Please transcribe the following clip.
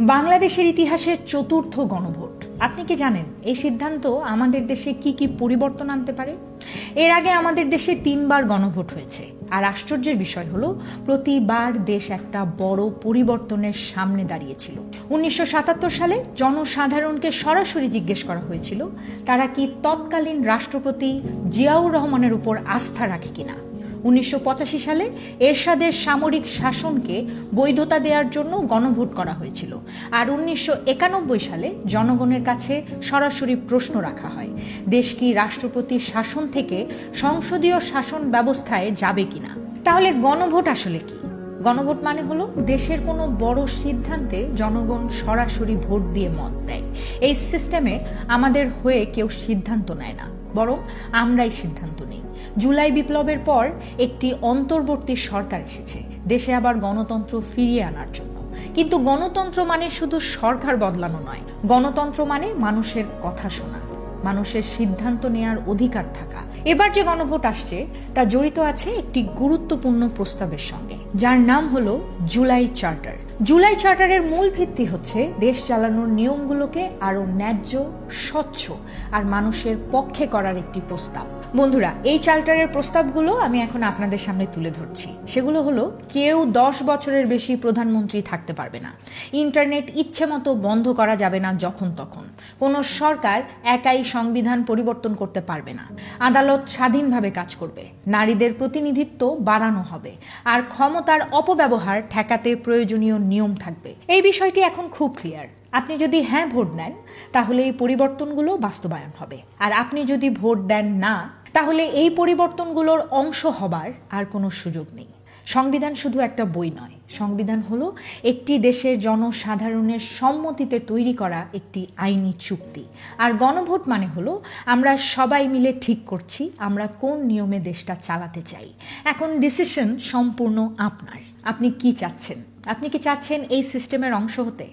বাংলাদেশের ইতিহাসের চতুর্থ গণভোট। আপনি কি জানেন, এই সিদ্ধান্ত আমাদের দেশে কি কি পরিবর্তন আনতে পারে? এর আগে আমাদের দেশে তিনবার গণভোট হয়েছে। আর আশ্চর্যের বিষয় হলো, প্রতিবার দেশ একটা বড় পরিবর্তনের সামনে দাঁড়িয়েছিল। উনিশশো সাতাত্তর সালে জনসাধারণকে সরাসরি জিজ্ঞেস করা হয়েছিল, তারা কি তৎকালীন রাষ্ট্রপতি জিয়াউর রহমানের উপর আস্থা রাখে কিনা? উনিশশো পঁচাশি সালে এরশাদের সামরিক শাসনকে বৈধতা দেওয়ার জন্য গণভোট করা হয়েছিল। আর উনিশশো একানব্বই সালে জনগণের কাছে সরাসরি প্রশ্ন রাখা হয়, দেশ কি রাষ্ট্রপতির শাসন থেকে সংসদীয় শাসন ব্যবস্থায় যাবে কিনা? তাহলে গণভোট আসলে কি? গণভোট মানে হলো দেশের কোনো বড় সিদ্ধান্তে জনগণ সরাসরি ভোট দিয়ে মত দেয়। এই সিস্টেমে আমাদের হয়ে কেউ সিদ্ধান্ত নেয় না, বরং আমরাই সিদ্ধান্ত নিই। জুলাই বিপ্লবের পর একটি অন্তর্বর্তী সরকার এসেছে। দেশে আবার গণতন্ত্র ফিরিয়ে আনার জন্য। কিন্তু গণতন্ত্র মানে শুধু সরকার বদলানো নয়, গণতন্ত্র মানে মানুষের কথা শোনা, মানুষের সিদ্ধান্ত নেয়ার অধিকার থাকা। এবার যে গণভোট আসছে, তা জড়িত আছে একটি গুরুত্বপূর্ণ প্রস্তাবের সঙ্গে। যার নাম হলো জুলাই চার্টার। জুলাই চার্টারের মূল ভিত্তি হচ্ছে দেশ চালানোর নিয়মগুলোকে আরও ন্যায্য, স্বচ্ছ আর মানুষের পক্ষে করার একটি প্রস্তাব। বন্ধুরা, এই চার্টারের প্রস্তাবগুলো আমি এখন আপনাদের সামনে তুলে ধরছি। সেগুলো হলো, কেউ দশ বছরের বেশি প্রধানমন্ত্রী থাকতে পারবে না। ইন্টারনেট ইচ্ছে মতো বন্ধ করা যাবে না যখন তখন। কোনো সরকার একাই সংবিধান পরিবর্তন করতে পারবে না। আদালত স্বাধীনভাবে কাজ করবে। নারীদের প্রতিনিধিত্ব বাড়ানো হবে। আর ক্ষমতার অপব্যবহার ঠেকাতে প্রয়োজনীয় নিয়ম থাকবে। এই বিষয়টি এখন খুব ক্লিয়ার আপনি যদি হ্যাঁ ভোট দেন, তাহলে এই পরিবর্তনগুলো বাস্তবায়ন হবে। আর আপনি যদি ভোট দেন না, তাহলে এই পরিবর্তনগুলোর অংশ হবার আর কোনো সুযোগ নেই। সংবিধান শুধু একটা বই নয়। সংবিধান হলো একটি দেশের জনসাধারণের সম্মতিতে তৈরি করা একটি আইনি চুক্তি। আর গণভোট মানে হলো আমরা সবাই মিলে ঠিক করছি আমরা কোন নিয়মে দেশটা চালাতে চাই। এখন ডিসিশন সম্পূর্ণ আপনার। আপনি কি চাচ্ছেন? আপনি কি চাচ্ছেন এই সিস্টেমের অংশ হতে?